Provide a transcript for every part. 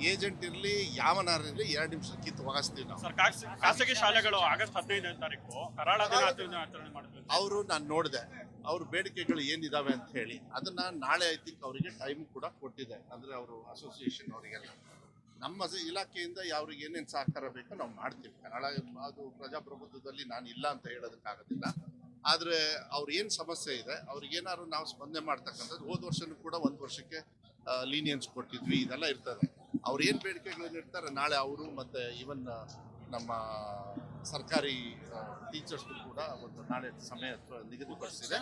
Agent ಇರಲಿ ಯಾವನಾರ ಇರಲಿ ಎರಡು ನಿಮಿಷ ಕಿತ್ತು ಒಗಸ್ತೀವಿ ನಾವು. ಸರ್ ಖಾಸಗಿ ಶಾಲೆಗಳು ಆಗಸ್ಟ್ ಹದಿನೈದನೇ ತಾರೀಕು ಕರಾಳ ಆಚರಣೆ ಅವರು ನಾನು ನೋಡಿದೆ. ಅವ್ರ ಬೇಡಿಕೆಗಳು ಏನಿದಾವೆ ಅಂತ ಹೇಳಿ ಅದನ್ನ ನಾಳೆ ಐ ತಿಂಕ್ ಅವರಿಗೆ ಟೈಮ್ ಕೂಡ ಕೊಟ್ಟಿದೆ ಅಂದ್ರೆ ಅವರು ಅಸೋಸಿಯೇಷನ್ ಅವರಿಗೆಲ್ಲ. ನಮ್ಮ ಸ- ಇಲಾಖೆಯಿಂದ ಯಾವ್ರಿಗೆ ಏನೇನು ಸಹಕಾರ ಬೇಕೋ ನಾವು ಮಾಡ್ತೀವಿ. ಕನ್ನಡ ಅದು ಪ್ರಜಾಪ್ರಭುತ್ವದಲ್ಲಿ ನಾನು ಇಲ್ಲ ಅಂತ ಹೇಳೋದಕ್ಕಾಗೋದಿಲ್ಲ. ಆದ್ರೆ ಅವ್ರ ಏನ್ ಸಮಸ್ಯೆ ಇದೆ ಅವ್ರಿಗೆ ಏನಾದ್ರು ನಾವು ಸ್ಪಂದನೆ ಮಾಡ್ತಕ್ಕಂಥದ್ದು ಹೋದ ವರ್ಷನೂ ಕೂಡ ಒಂದು ವರ್ಷಕ್ಕೆ ಲೀನಿಯನ್ಸ್ ಕೊಟ್ಟಿದ್ವಿ. ಇದೆಲ್ಲ ಇರ್ತದೆ. ಅವ್ರ ಏನು ಬೇಡಿಕೆಗಳನ್ನ ಇಡ್ತಾರೆ? ನಾಳೆ ಅವರು ಮತ್ತೆ ಈವನ್ ನಮ್ಮ ಸರ್ಕಾರಿ ಟೀಚರ್ಸ್ ಕೂಡ ಒಂದು ನಾಳೆ ಸಮಯ ನಿಗದಿಪಡಿಸಿದೆ.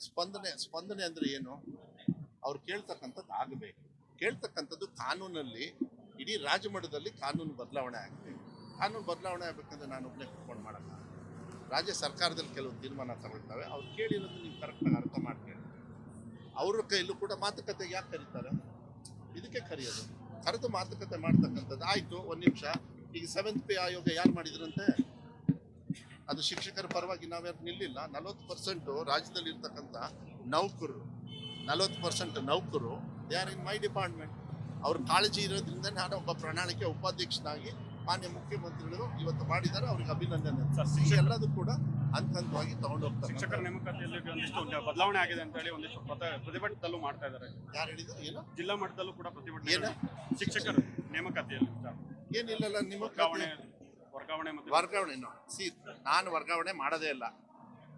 ಸ್ಪಂದನೆ ಸ್ಪಂದನೆ ಅಂದ್ರೆ ಏನು? ಅವ್ರು ಕೇಳ್ತಕ್ಕಂಥದ್ದು ಆಗಬೇಕು. ಕೇಳ್ತಕ್ಕಂಥದ್ದು ಕಾನೂನಲ್ಲಿ ಇಡೀ ರಾಜಮಠದಲ್ಲಿ ಕಾನೂನು ಬದಲಾವಣೆ ಆಗಬೇಕು. ಕಾನೂನು ಬದಲಾವಣೆ ಆಗ್ಬೇಕಂದ್ರೆ ನಾನು ಒಬ್ಬನೇ ಕುತ್ಕೊಂಡು ಮಾಡಲ್ಲ. ರಾಜ್ಯ ಸರ್ಕಾರದಲ್ಲಿ ಕೆಲವು ತೀರ್ಮಾನ ತಗೊಳ್ತವೆ. ಅವ್ರು ಕೇಳಿರೋದು ನೀವು ಕರೆಕ್ಟಾಗಿ ಅರ್ಥ ಮಾಡ್ಕೊಳ್ಳಿ. ಅವ್ರ ಕೈಲೂ ಕೂಡ ಮಾತುಕತೆ ಯಾಕೆ ಕರೀತಾರೆ? ಇದಕ್ಕೆ ಕರೆಯೋದು. ಕರೆದು ಮಾತುಕತೆ ಮಾಡ್ತಕ್ಕಂಥದ್ದು. ಆಯಿತು, ಒಂದು ನಿಮಿಷ. ಈಗ ಸೆವೆಂತ್ ಪೇ ಆಯೋಗ ಯಾರು ಮಾಡಿದ್ರಂತೆ? ಅದು ಶಿಕ್ಷಕರ ಪರವಾಗಿ ನಾವ್ಯಾರು ನಿಲ್ಲಿಲ್ಲ. ನಲವತ್ತು ಪರ್ಸೆಂಟು ರಾಜ್ಯದಲ್ಲಿ ಇರ್ತಕ್ಕಂಥ ನೌಕರು, ನಲವತ್ತು percent ನೌಕರು they are in my department ಅವ್ರ ಕಾಳಜಿ ಇರೋದ್ರಿಂದ ನಾನು ಒಬ್ಬ ಪ್ರಣಾಳಿಕೆ, ಉಪಾಧ್ಯಕ್ಷನಾಗಿ ಮಾನ್ಯ ಮುಖ್ಯಮಂತ್ರಿಗಳು ಇವತ್ತು ಮಾಡಿದ್ದಾರೆ ಅವ್ರಿಗೆ ಅಭಿನಂದನೆ. ಸರ್, ಎಲ್ಲದೂ ಕೂಡ ಹಂತ ಹಂತವಾಗಿ ತಗೊಂಡು ಶಿಕ್ಷಕರ ಹೋಗ್ತಾರೆ ನೇಮಕಾತಿಯಲ್ಲಿ ಒಂದಿಷ್ಟು ಬದಲಾವಣೆ ಆಗಿದೆ ಅಂತ ಹೇಳಿ ಒಂದಿಷ್ಟು ಪ್ರತ- ಪ್ರತಿಭಟನೆದಲ್ಲೂ ಮಾಡ್ತಾ ಇದ್ದಾರೆ. ಯಾರು ಹೇಳಿದ್ರು ಏನು? ಜಿಲ್ಲಾ ಮಟ್ಟದಲ್ಲೂ ಕೂಡ ಪ್ರತಿಭಟನೆ? ಶಿಕ್ಷಕರ ನೇಮಕಾತಿಯಲ್ಲಿ ಏನಿಲ್ಲ ನಿಮಗೆ ವರ್ಗಾವಣೆ ವರ್ಗಾವಣೆ ಸಿ ನಾನು ವರ್ಗಾವಣೆ ಮಾಡೋದೇ ಇಲ್ಲ.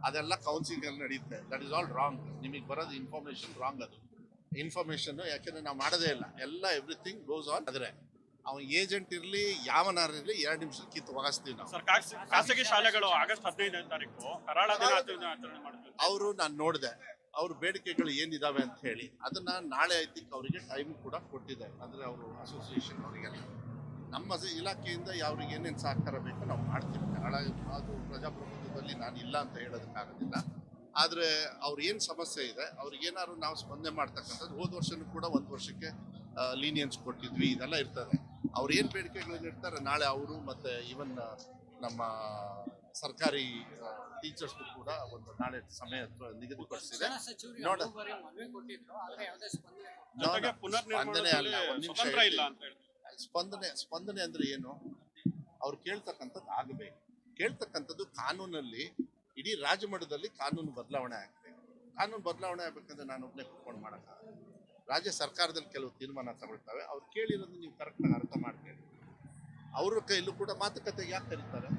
ಅದೆಲ್ಲ ಕೌನ್ಸಿಲಿಂಗ್ ಅಲ್ಲಿ ನಡೆಯುತ್ತೆ. ದಟ್ ಇಸ್ ಆಲ್ ರಾಂಗ್ ನಿಮಗೆ ಬರೋದು ಇನ್ಫಾರ್ಮೇಶನ್ ರಾಂಗ್ ಅದು. ಇನ್ಫಾರ್ಮೇಶನ್ ಯಾಕೆಂದ್ರೆ ನಾವು ಮಾಡೋದೇ ಇಲ್ಲ. ಎಲ್ಲ ಎವ್ರಿಥಿಂಗ್ ಗೋಸ್ ಆನ್ ಆದ್ರೆ. ಅವನ್ ಏಜೆಂಟ್ ಇರಲಿ ಯಾವನಾರು ಇರಲಿ ಎರಡು ನಿಮಿಷ ಕಿತ್ತು ಒಗಸ್ತೀವಿ ನಾವು. ಸರ್ ಖಾಸಗಿ ಶಾಲೆಗಳು ಆಗಸ್ಟ್ ಹದಿನೈದನೇ ತಾರೀಕು ಕರಾಳ ಆಚರಣೆ ಅವರು ನಾನು ನೋಡಿದೆ ಅವ್ರ ಬೇಡಿಕೆಗಳು ಏನಿದಾವೆ ಅಂತ ಹೇಳಿ ಅದನ್ನ ನಾಳೆ ಐತಿಕ್ ಅವರಿಗೆ ಟೈಮ್ ಕೂಡ ಕೊಟ್ಟಿದೆ ಅಂದ್ರೆ ಅವರು ಅಸೋಸಿಯೇಷನ್ ಅವರಿಗೆಲ್ಲ. ನಮ್ಮ ಇಲಾಖೆಯಿಂದ ಅವ್ರಿಗೆ ಏನೇನು ಸಹಕಾರ ಬೇಕೋ ನಾವು ಮಾಡ್ತೀವಿ. ಕನ್ನಡ ಅದು ಪ್ರಜಾಪ್ರಭುತ್ವದಲ್ಲಿ ನಾನು ಇಲ್ಲ ಅಂತ ಹೇಳೋದಕ್ಕಾಗೋದಿಲ್ಲ ಆದರೆ ಅವ್ರ ಏನು ಸಮಸ್ಯೆ ಇದೆ ಅವ್ರಿಗೆ ಏನಾದ್ರು ನಾವು ಸ್ಪಂದನೆ ಮಾಡ್ತಕ್ಕಂಥದ್ದು ಹೋದ ವರ್ಷನೂ ಕೂಡ ಒಂದು ವರ್ಷಕ್ಕೆ ಲೀನಿಯನ್ಸ್ ಕೊಟ್ಟಿದ್ವಿ ಇದೆಲ್ಲ ಇರ್ತದೆ. ಅವ್ರ ಏನ್ ಬೇಡಿಕೆಗಳನ್ನ ಇಡ್ತಾರೆ ನಾಳೆ ಅವರು ಮತ್ತೆ ಈವನ್ ನಮ್ಮ ಸರ್ಕಾರಿ ಟೀಚರ್ಸ್ ಕೂಡ ಒಂದು ನಾಳೆ ಸಮಯ ನಿಗದಿಪಡಿಸಿದೆ. ನೋಡ. ಸ್ಪಂದನೆ ಸ್ಪಂದನೆ ಅಲ್ಲ ಒಂದ್ ಇಲ್ಲ ಅಂತ ಹೇಳ್ತೀವಿ ಸ್ಪಂದನೆ ಸ್ಪಂದನೆ ಅಂದ್ರೆ ಏನು? ಅವ್ರು ಕೇಳ್ತಕ್ಕಂಥದ್ದು ಆಗಬೇಕು. ಕೇಳ್ತಕ್ಕಂಥದ್ದು ಕಾನೂನಲ್ಲಿ ಇಡೀ ರಾಜಮಠದಲ್ಲಿ ಕಾನೂನು ಬದಲಾವಣೆ ಆಗಬೇಕು. ಕಾನೂನು ಬದಲಾವಣೆ ಆಗ್ಬೇಕಂದ್ರೆ ನಾನು ಒಬ್ಬನೇ ಕುತ್ಕೊಂಡು ಮಾಡಲ್ಲ ರಾಜ್ಯ ಸರ್ಕಾರದಲ್ಲಿ ಕೆಲವು ತೀರ್ಮಾನ ತಗೊಳ್ತವೆ. ಅವ್ರು ಕೇಳಿರೋದು ನೀವು ಕರೆಕ್ಟಾಗಿ ಅರ್ಥ ಮಾಡ್ತೀರಿ ಅವ್ರ ಕೈಲೂ ಕೂಡ ಮಾತುಕತೆ ಯಾಕೆ ಕರೀತಾರೆ?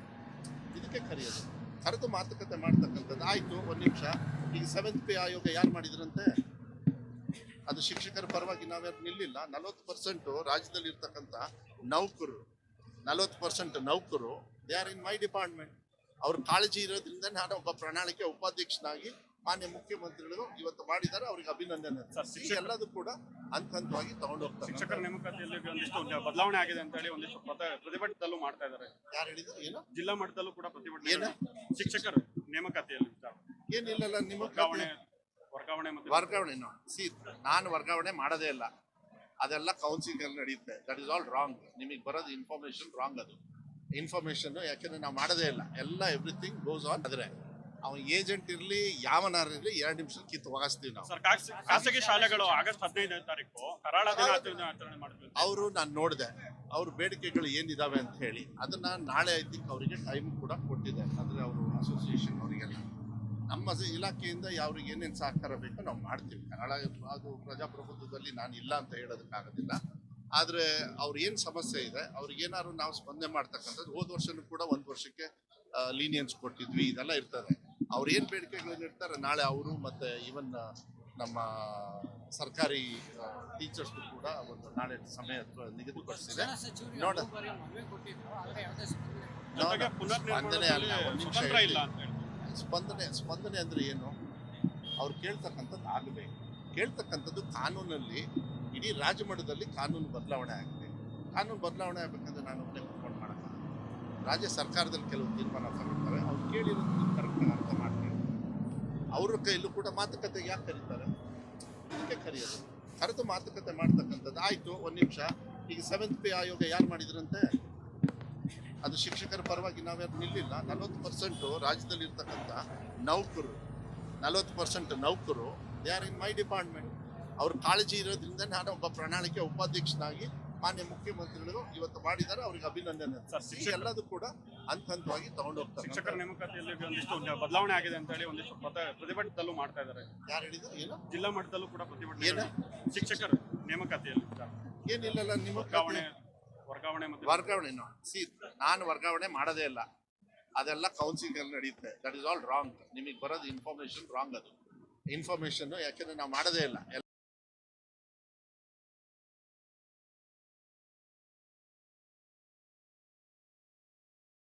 ಇದಕ್ಕೆ ಕರೆಯೋದು. ಕರೆದು ಮಾತುಕತೆ ಮಾಡ್ತಕ್ಕಂಥದ್ದು. ಆಯಿತು, ಒಂದು ನಿಮಿಷ. ಈಗ ಸೆವೆಂತ್ ಪೇ ಆಯೋಗ ಯಾರು ಮಾಡಿದ್ರಂತೆ? ಅದು ಶಿಕ್ಷಕರ ಪರವಾಗಿ ನಾವ್ಯಾರು ನಿಲ್ಲಿಲ್ಲ. ನಲವತ್ತು ಪರ್ಸೆಂಟು ರಾಜ್ಯದಲ್ಲಿ ಇರ್ತಕ್ಕಂಥ ನೌಕರು, ನಲವತ್ತು percent ನೌಕರು they are in my department ಅವ್ರ ಕಾಳಜಿ ಇರೋದ್ರಿಂದ ನಾನು ಒಬ್ಬ ಪ್ರಣಾಳಿಕೆ ಉಪಾಧ್ಯಕ್ಷನಾಗಿ ಮಾನ್ಯ ಮುಖ್ಯಮಂತ್ರಿಗಳು ಇವತ್ತು ಮಾಡಿದ್ದಾರೆ ಅವ್ರಿಗೆ ಅಭಿನಂದನೆ. ಎಲ್ಲದೂ ಕೂಡ ಹಂತ ಹಂತವಾಗಿ ತಗೊಂಡು ಹೋಗ್ತಾರೆ. ಶಿಕ್ಷಕರ ನೇಮಕಾತಿಯಲ್ಲಿ ಒಂದಿಷ್ಟು ಬದಲಾವಣೆ ಆಗಿದೆ ಅಂತ ಹೇಳಿ ಒಂದಿಷ್ಟು ಪ್ರತ- ಪ್ರತಿಭಟನೆದಲ್ಲೂ ಮಾಡ್ತಾ ಇದ್ದಾರೆ. ಯಾರು ಹೇಳಿದ್ರು ಏನು? ಜಿಲ್ಲಾ ಮಟ್ಟದಲ್ಲೂ ಕೂಡ ಪ್ರತಿಭಟನೆ ಏನು? ಶಿಕ್ಷಕರ ನೇಮಕಾತಿಯಲ್ಲಿ ಏನಿಲ್ಲ ನಿಮಗೆ ನಿಮ್ಮ ವರ್ಗಾವಣೆ ವರ್ಗಾವಣೆ ಮತ್ತೆ ವರ್ಗಾವಣೆ ಸಿ ನಾನು ವರ್ಗಾವಣೆ ಮಾಡೋದೇ ಇಲ್ಲ. ಅದೆಲ್ಲ ಕೌನ್ಸಿಲಿಂಗ್ ಅಲ್ಲಿ ನಡೆಯುತ್ತೆ. ದಟ್ ಇಸ್ ಆಲ್ ರಾಂಗ್ ನಿಮಗೆ ಬರೋದು ಇನ್ಫಾರ್ಮೇಶನ್ ರಾಂಗ್ ಅದು. ಇನ್ಫಾರ್ಮೇಶನ್ ಯಾಕೆಂದ್ರೆ ನಾವು ಮಾಡೋದೇ ಇಲ್ಲ. ಎಲ್ಲ ಎವ್ರಿಥಿಂಗ್ ಗೋಸ್ ಆನ್ ಆದ್ರೆ. ಅವನ್ ಏಜೆಂಟ್ ಇರ್ಲಿ ಯಾವನಾರ ಇರ್ಲಿ ಎರಡು ನಿಮಿಷ ಕಿತ್ತು ಒಗಸ್ತೀವಿ ನಾವು. ಸರ್ ಖಾಸಗಿ ಶಾಲೆಗಳು ಆಗಸ್ಟ್ ಹದಿನೈದನೇ ತಾರೀಕು ಕರಾಳ ಆಚರಣೆ ಮಾಡ್ತೀವಿ ಅವರು ನಾನು ನೋಡಿದೆ ಅವ್ರ ಬೇಡಿಕೆಗಳು ಏನಿದಾವೆ ಅಂತ ಹೇಳಿ ಅದನ್ನ ನಾಳೆ ಐ ತಿಂಕ್ ಅವರಿಗೆ ಟೈಮ್ ಕೂಡ ಕೊಟ್ಟಿದೆ ಅಂದ್ರೆ ಅವರು ಅಸೋಸಿಯೇಷನ್ ಅವರಿಗೆಲ್ಲ. ನಮ್ಮ ಸ- ಇಲಾಖೆಯಿಂದ ಯಾವ್ರಿಗೆ ಏನೇನು ಸಹಕಾರ ಬೇಕೋ ನಾವು ಮಾಡ್ತೀವಿ. ಕನ್ನಡ ಅದು ಪ್ರಜಾಪ್ರಭುತ್ವದಲ್ಲಿ ನಾನು ಇಲ್ಲ ಅಂತ ಹೇಳೋದಕ್ಕಾಗೋದಿಲ್ಲ. ಆದ್ರೆ ಅವ್ರ ಏನ್ ಸಮಸ್ಯೆ ಇದೆ ಅವ್ರಿಗೇನಾದ್ರು ನಾವು ಸ್ಪಂದನೆ ಮಾಡ್ತಕ್ಕಂಥದ್ದು ಹೋದ ವರ್ಷನೂ ಕೂಡ ಒಂದು ವರ್ಷಕ್ಕೆ ಲೀನಿಯನ್ಸ್ ಕೊಟ್ಟಿದ್ವಿ ಇದೆಲ್ಲ ಇರ್ತದೆ. ಅವ್ರ ಏನು ಬೇಡಿಕೆಗಳನ್ನ ಇಡ್ತಾರೆ ನಾಳೆ ಅವರು ಮತ್ತೆ ಈವನ್ ನಮ್ಮ ಸರ್ಕಾರಿ ಟೀಚರ್ಸ್ ಕೂಡ ಒಂದು ನಾಳೆ ಸಮಯ ನಿಗದಿಪಡಿಸಿದೆ. ನೋಡ. ಸ್ಪಂದನೆ ಸ್ಪಂದನೆ ಅಲ್ಲ ಒಂದ್ ನಿಮಿಷ ಸ್ಪಂದನೆ ಸ್ಪಂದನೆ ಅಂದ್ರೆ ಏನು? ಅವ್ರು ಕೇಳ್ತಕ್ಕಂಥದ್ದು ಆಗಬೇಕು. ಕೇಳ್ತಕ್ಕಂಥದ್ದು ಕಾನೂನಲ್ಲಿ ಇಡೀ ರಾಜಮಠದಲ್ಲಿ ಕಾನೂನು ಬದಲಾವಣೆ ಆಗಬೇಕು ಕಾನೂನು ಬದಲಾವಣೆ ಆಗ್ಬೇಕಂದ್ರೆ ನಾನು ರಾಜ್ಯ ಸರ್ಕಾರದಲ್ಲಿ ಕೆಲವು ತೀರ್ಮಾನ ತಗೊಳ್ತಾರೆ ಅವ್ರು ಕೇಳಿರೋದು ಕರೆಕ್ಟ್ ಅರ್ಥ ಮಾಡ್ತೀವಿ ಅವ್ರ ಕೈಲೂ ಕೂಡ ಮಾತುಕತೆ ಯಾಕೆ ಕರೀತಾರೆ? ಇದಕ್ಕೆ ಕರೆಯೋದು. ಕರೆದು ಮಾತುಕತೆ ಮಾಡ್ತಕ್ಕಂಥದ್ದು. ಆಯಿತು, ಒಂದು ನಿಮಿಷ. ಈಗ ಸೆವೆಂತ್ ಪೇ ಆಯೋಗ ಯಾರು ಮಾಡಿದ್ರಂತೆ? ಅದು ಶಿಕ್ಷಕರ ಪರವಾಗಿ ನಾವ್ಯಾರು ನಿಲ್ಲಿಲ್ಲ. ನಲವತ್ತು ಪರ್ಸೆಂಟು ರಾಜ್ಯದಲ್ಲಿ ಇರ್ತಕ್ಕಂಥ ನೌಕರು, ನಲವತ್ತು percent ನೌಕರು they are in my department ಅವ್ರ ಕಾಳಜಿ ಇರೋದ್ರಿಂದ ನಾನು ಒಬ್ಬ ಪ್ರಣಾಳಿಕೆ ಉಪಾಧ್ಯಕ್ಷನಾಗಿ ಮಾನ್ಯ ಮುಖ್ಯಮಂತ್ರಿಗಳು ಇವತ್ತು ಮಾಡಿದ್ದಾರೆ ಅವ್ರಿಗೆ ಅಭಿನಂದನೆ. ಎಲ್ಲದೂ ಕೂಡ ಹಂತ ಹಂತವಾಗಿ ತಗೊಂಡು ಶಿಕ್ಷಕರ ನೇಮಕಾತಿಯಲ್ಲಿ ಒಂದಿಷ್ಟು ಬದಲಾವಣೆ ಆಗಿದೆ ಅಂತ ಹೇಳಿ ಒಂದಿಷ್ಟು ಪ್ರತ- ಪ್ರತಿಭಟನೆದಲ್ಲೂ ಮಾಡ್ತಾ ಇದ್ದಾರೆ. ಯಾರು ಹೇಳಿದ್ರು ಏನು? ಜಿಲ್ಲಾ ಮಟ್ಟದಲ್ಲೂ ಕೂಡ ಪ್ರತಿಭಟನೆ? ಶಿಕ್ಷಕರ ನೇಮಕಾತಿಯಲ್ಲಿ ಏನಿಲ್ಲ ನಿಮ್ಮ ವರ್ಗಾವಣೆ ವರ್ಗಾವಣೆ ಸಿ ನಾನು ವರ್ಗಾವಣೆ ಮಾಡೋದೇ ಇಲ್ಲ. ಅದೆಲ್ಲ ಕೌನ್ಸಿಲಿಂಗ್ ಅಲ್ಲಿ ನಡೆಯುತ್ತೆ. ದಟ್ ಇಸ್ ಆಲ್ ರಾಂಗ್ ನಿಮಗೆ ಬರೋದು ಇನ್ಫಾರ್ಮೇಶನ್ ರಾಂಗ್ ಅದು. ಇನ್ಫಾರ್ಮೇಶನ್ ಯಾಕೆಂದ್ರೆ ನಾವು ಮಾಡೋದೇ ಇಲ್ಲ.